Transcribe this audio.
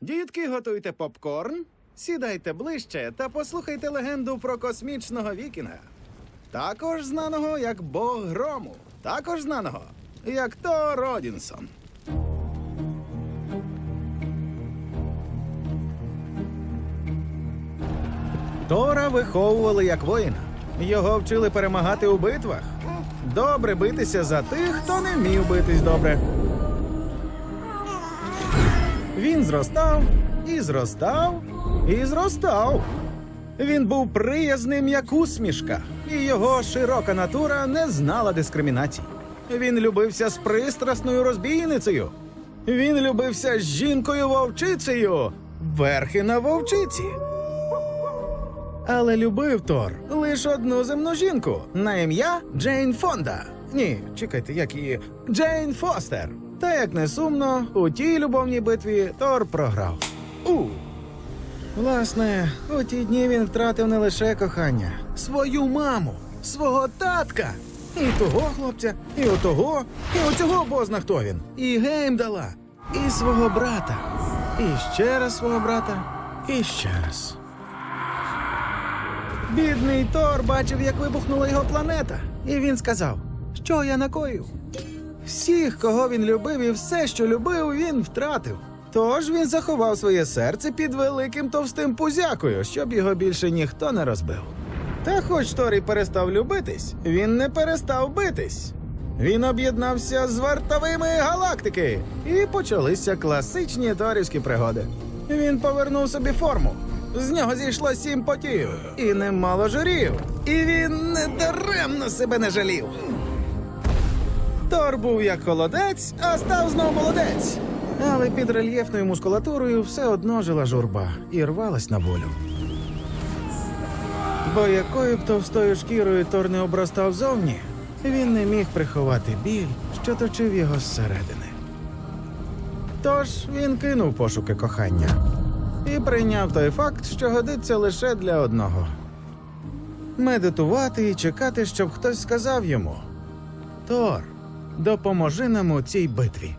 Дітки, готуйте попкорн, сідайте ближче та послухайте легенду про космічного вікінга. Також знаного як Бог грому, також знаного як Тор Одінсон. Тора виховували як воїна. Його вчили перемагати у битвах. Добре битися за тих, хто не вмів битись добре. Він зростав і зростав і зростав. Він був приязним, як усмішка, і його широка натура не знала дискримінацій. Він любився з пристрасною розбійницею. Він любився з жінкою вовчицею, верхи на вовчиці. Але любив Тор лише одну земну жінку на ім'я Джейн Фонда. Ні, чекайте, як її Джейн Фостер. Та як не сумно, у тій любовній битві Тор програв. У. Власне, у ті дні він втратив не лише кохання, свою маму, свого татка. І того хлопця, і отого, і оцього бозна хто він, і Геймдала, і свого брата, і ще раз свого брата, і ще раз. Бідний Тор бачив, як вибухнула його планета, і він сказав, що я накоїв. Всіх, кого він любив, і все, що любив, він втратив. Тож він заховав своє серце під великим товстим пузякою, щоб його більше ніхто не розбив. Та хоч Тор і перестав любитись, він не перестав битись. Він об'єднався з вартовими галактики, і почалися класичні торівські пригоди. Він повернув собі форму. З нього зійшло сім потів і немало жирів. І він недаремно себе не жалів. Тор був як холодець, а став знов молодець. Але під рельєфною мускулатурою все одно жила журба і рвалась на волю. Бо якою б товстою шкірою Тор не обростав зовні, він не міг приховати біль, що точив його зсередини. Тож він кинув пошуки кохання і прийняв той факт, що годиться лише для одного медитувати і чекати, щоб хтось сказав йому: Тор, допоможи нам у цій битві.